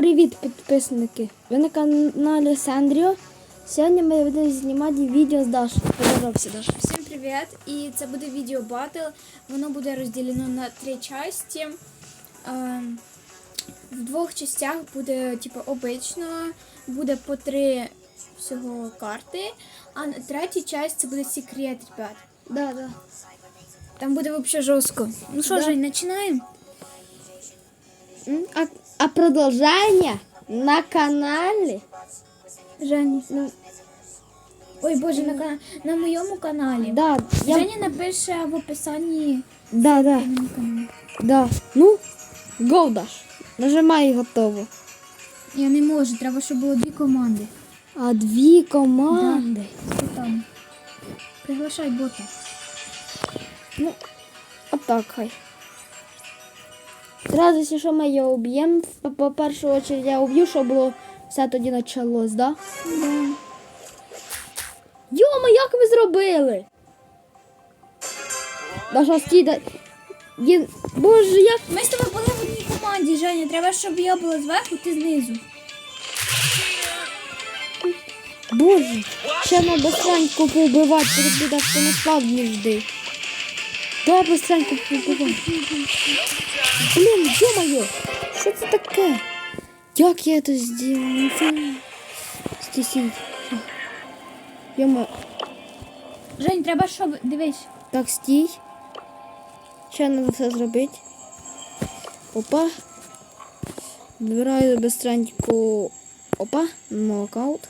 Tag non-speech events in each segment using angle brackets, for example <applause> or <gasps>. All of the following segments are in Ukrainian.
Привіт, підписники! Ви на каналі Сандріо. Сьогодні ми будемо знімати відео з Дашою. Поздоровся, Даша. Всім привіт! І це буде відео батл. Воно буде розділено на три частини. Е, В двох частях буде типу, обично, буде по три всього карти, а на третій часть це буде секрет, ребят. Да, да. Там буде взагалі жорстко. Ну що, Да. Жень, починаємо? А, а продовження на каналі. Жень, ну. Ой, Боже, на, кана- на моєму каналі. Да, я... Женя напише в описанні да, да, да. Ну, go, Даш. Нажимай і готово. Я не можу, треба, щоб було дві команди. А дві команди. Хто там? Приглашай бота. Ну, отак хай. Зразу, якщо що ми його уб'ємо, по- першу очередь я уб'ю, щоб було все тоді почалось, да? Да. Йома, як ви зробили? Даша, стій. Ді- Боже, як... Ми з тобою були в одній команді, Женя. Треба, щоб я була зверху, ти знизу. Боже, ще на быстренько поубивати, перед піде, що не спав жди. Да, быстренько поубивати. Блін, ё-моё, що це таке? Як я це зробив? Стій, стій. Йома, Жень, треба, щоб. Дивись. так, стій. Ще треба все зробити. Опа. Вибираю быстренько. Опа, нокаут.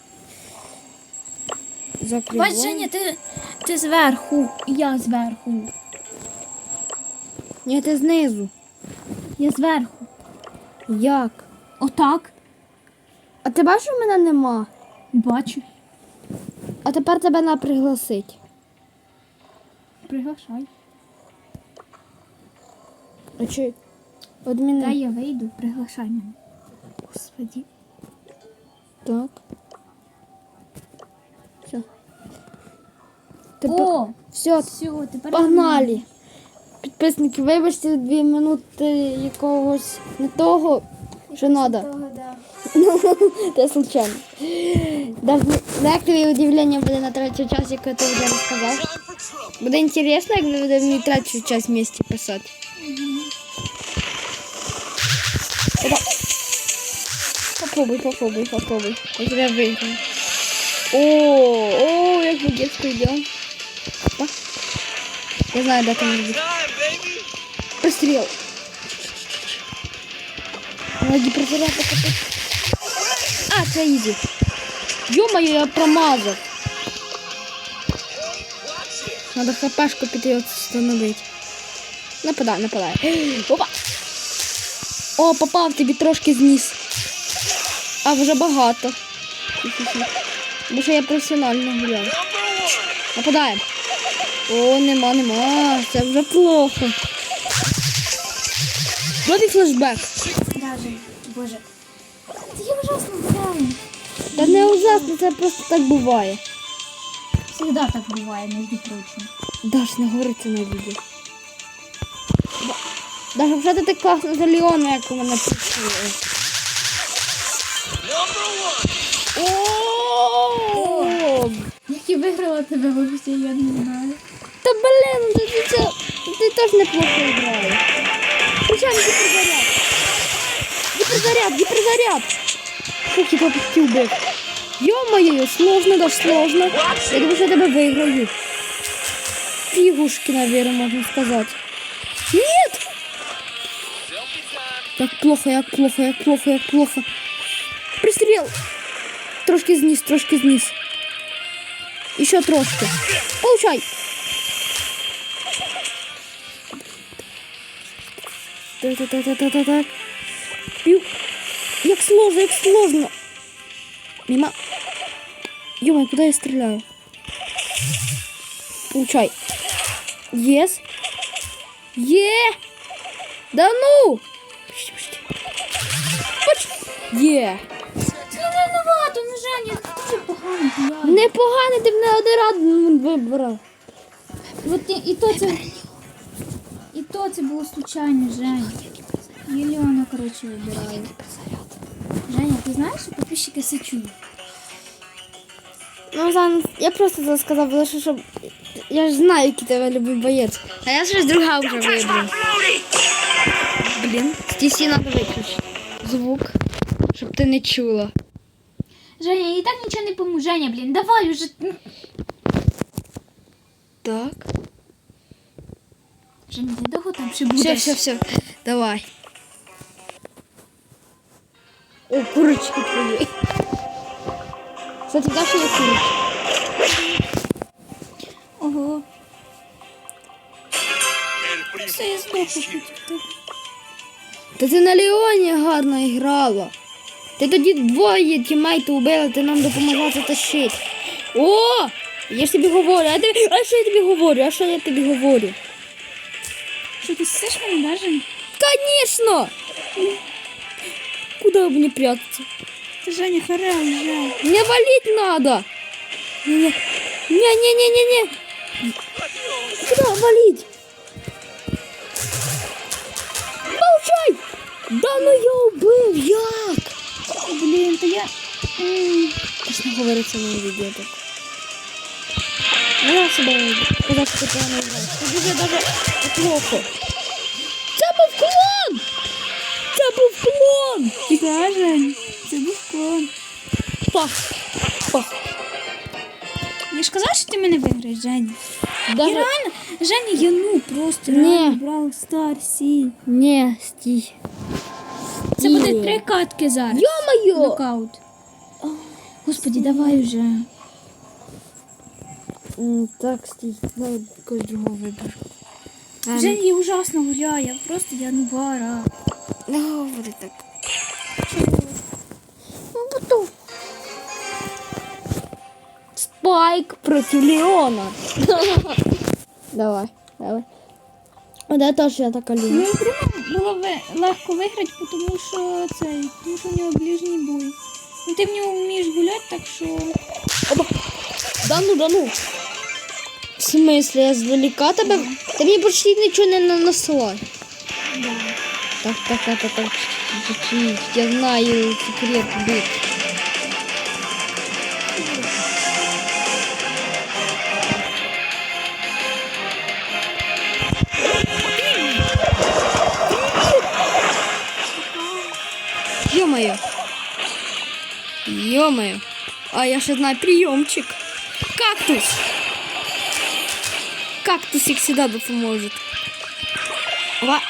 Закриваю. Бач, Женя, ти, ти зверху, я зверху. Ні, ти знизу. Я зверху. Як? Отак. А ти бачиш, мене нема? Бачу. А тепер тебе на пригласить. Приглашай. А чи одміни? Дай я вийду, приглашай мене. Господи. Так. Все. Тепер... О! Все, Все, тепер. погнали. Підписники, вибачте дві минути якогось не того, що треба. Це <laughs> случайно. Твоє удивлення буде на третій час, як я ти вже розказав. Буде інтересно, як ви будете мені третю час вместе писати. Попробуй, попробуй, попробуй. Я тебя выиграю. О, о, як ми идем. Опа. Я знаю, да, там быть. Прострел. Гиперзаряд покупать. А, це ізі. Ё-моё, я промазав. Надо хпшку піти встановити. Нападай, нападай. <gasps> Опа. О, попав тобі трошки зніс. А вже багато. Бо що я професіонально гуляю. Нападаємо. О, нема, нема. Це вже плохо. Робі флешбек. Боже. Це я ужасно гуляю. Та не ужасно, це просто так буває. Всегда так буває, між прочим. Даш, не говори це на відео. Даша, вже ти так класно за Леона, як у мене працює. О! Як я виграла тебе вообще, я не знаю. Та блин, ти, ти, це- ти теж неплохо граєш. Причем гіперзаряд. Гіперзаряд, гіперзаряд. Фух, я попустив би. Ё-моё, сложно, Даш, сложно. Я думаю, що я тебе виграю. Фигушки, наверное, можно сказать. Нет! Як плохо, як плохо, як плохо, як плохо. Пристрел. Трошки зніс, трошки зніс. Еще трошки. Получай. Так-так-так-так-так. Пью. Як сложно, як сложно. Мимо. Ё, куда я стреляю? Получай. Ес. Е. Да ну. Почти, почти. Почти. Е. Ну Женя, це дуже погано. Непогано, ти мене один раз вибрав. От і, і то це. То це було случайно, Жень. Єльона, коротше, вибираю. знаєш, що підписчики все чують. Ну, зараз, я просто це сказав, лише щоб. Я ж знаю, який тебе любить боєць. А я щось друга вже вибрав. Блін, стісі треба виключити. Звук, щоб ти не чула. Женя, і так нічого не поможе. Женя, блін, давай уже. Так. Ти довго там ще будеш? Все, все, все. Давай. О, курочки твої. Кстати, знаєш, що є курочки? Ого. Все, я здохла. Та ти на Леоні гарно грала. Ти тоді двоє тімейти убила, ти нам допомогла затащити. О! Я ж тобі говорю, а, тобі, а що я тобі говорю? А що я тобі говорю? Що ти сиш мене, да, Жень? Конечно! Куда мне прятаться? Ти Женя, харе вже. Мне валить надо! Не-не, не-не-не-не-не! Куда валить? Получай! Да ну я убив, як? Блін, то я. М, Точно говориться на відео так. Ну, я себе казав, що ти не. Це дуже даже плохо. Це був клон! Це був клон! Да, Жень, це був клон. Пах! Пах! Я ж казав, що ти мене виграєш, Женя. І Даже... реально, Женя, я ну просто реально брав Старсі. Не, стій. Це буде три катки зараз. Йо-моє! Нокаут. Господи, давай уже. Так, стій. Давай когось другого виберу. Ем, Женя я ужасно гуляє, просто я нубара. Не говори так. Ну, потом. Спайк против Леона. <laughs> Давай, давай. О, да, теж я така Ну люблю. і прямо було ви- легко виграти, тому що цей, тому що в нього ближній бой. Ну ти в нього вмієш гуляти, так що. Опа. Да ну, да ну. В смысле, я здалека тебе? Ти мені почти нічого не нанесла. Так, так, так, так, так. Чуть-чуть. Я знаю секрет бит. Ё-моё. Ё-моё. А я же знаю приемчик. Кактус. Кактусик всегда да поможет. Ва.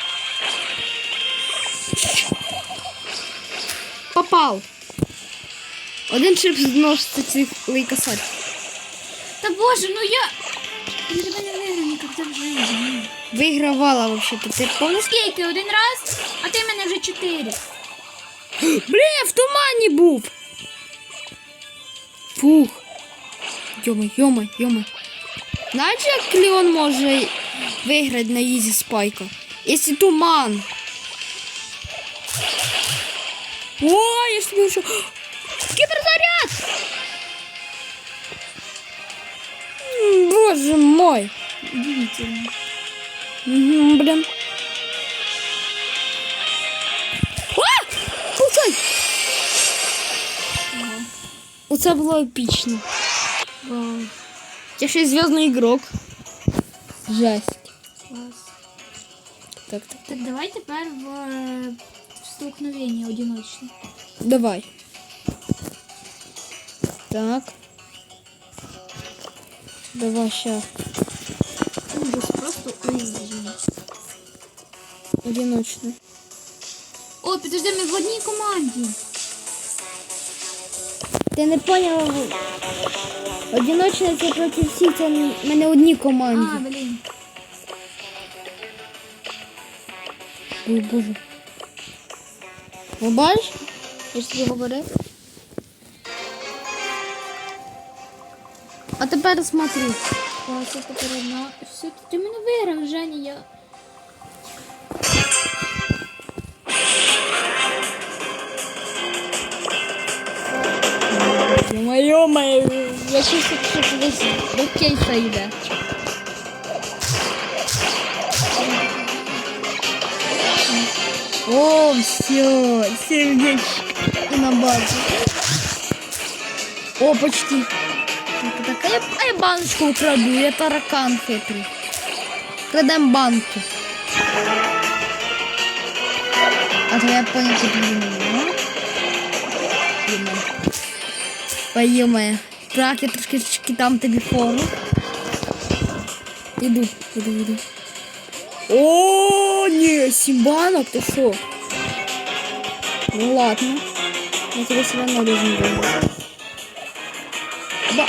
Попал. Один чип зноситься цих лейкосарь. Та боже, ну я. Я тебе не виграю ніколи в житті. Вигравала вообще-то. Ти Ну скільки? Один раз, а ти мене вже чотири. Блін, я в тумані був. Фух. Йома, йома, йома. Знаєш, як Леон може виграти на ізі спайка? Якщо туман. О, я ж тобі вже... Кіберзаряд! М, Боже мой. Удивительно. Угу, блін. А! Получай! Оце було епічно. Вау. Я ще й зв'язний ігрок. Жесть. Клас. Так, так. Так давай тепер в е, столкновення одиночне. Давай. Так. Давай ще Ужас, просто ужас. одиночно. О, підожди, ми в одній команді. Ти не поняла? Одиночне це проти всіх, це в мене одні команді. А, блін. Ой, Боже. Ви бачиш? Я ж тобі говорив. А тепер смотри. Клас, я тепер одна. Все, ти мене виграв, Женя, я. Йо-моє, я щось що десь до кейса йде. О, все, сердечко. І на базу. О, почти. Так, так, а я, а я баночку украду, я таракан хитрий. Крадем банку. А то я понял, что ты думала. Поїмає. Так, я трошки дам тобі фору. Іду, іду, іду. О, ні, сім банок, ти що? Ну ладно. Я тебе все равно должен был. Ба.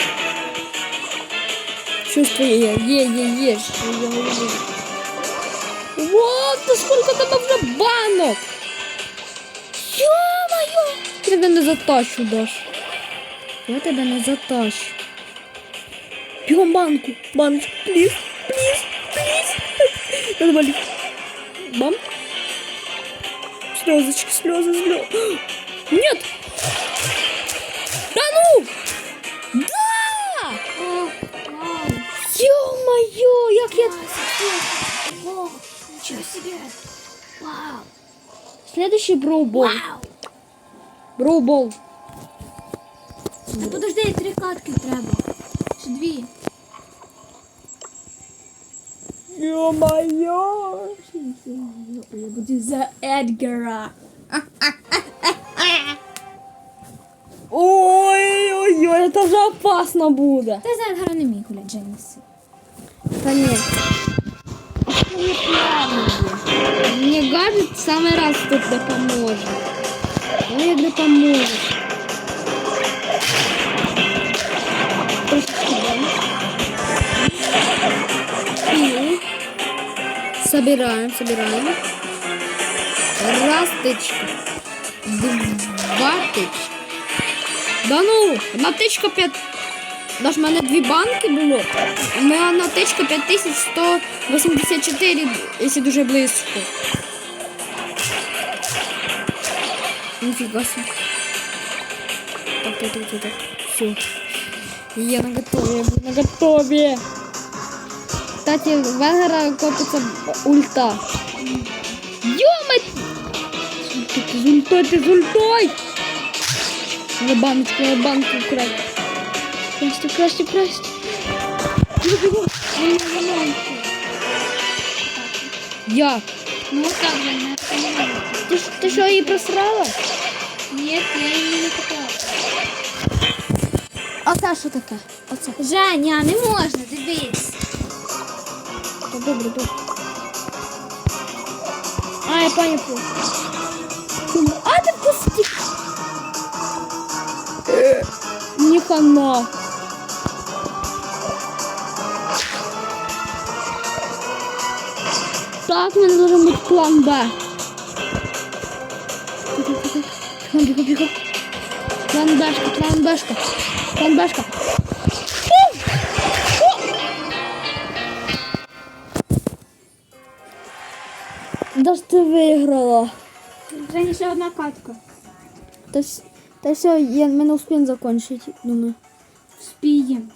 Чувствую я, е, е, е, что я говорю. Вот, да сколько там уже банок! Ё-моё! Я тебе не затащу, Даш. Я тебе не затащу. Бігом банку, баночку, плиз, плиз, плиз. Надо валить. Бам. Слезочки, слезы, слезы. Нет! Да ну! Да! Ё-моё, як я... О, нічого собі. Вау. Следующий броубол. Вау. Броубол. Та подожди, три катки треба. Чи дві? Ё-моё. Я буду за Едгара. Ой-ой-ой, это же опасно буде. Ти за Едгара не міг гуляти, Дженніс. Да нет. Мне гаджет в самый раз тут допоможет. Ну, як допоможе. Собираем, собираем. Раз тычка. Два тычка. Да ну, одна тичка 5. Даже в мене дві банки було. У мене одна тичка 5184, якщо дуже близько. Ніфіга собі. Так, так, так, так. Все. Я на готові, я на готові. Кстати, в Венгера копиться ульта. Йомать! Ти з ультой, ти з ультой! На баночку, на банку украй. Краще, краще, краще. Як? Ну так, я не. Ти, ж- ти що її просрала? Нет, я її не купила. А це що таке? Оце. Женя, не можна, дивись. Та Добре, добре. А, я пам'ятаю. А, ти пусти. Не хана. Так, у мене должен бути план Б. Бігом, бігом, бігом. План Бшка, план Бшка. План Бшка. Да ж ти виграла. Женя, ще одна катка. Та, вс- та все, я, мене не успіємо закончити, думаю. Спієм.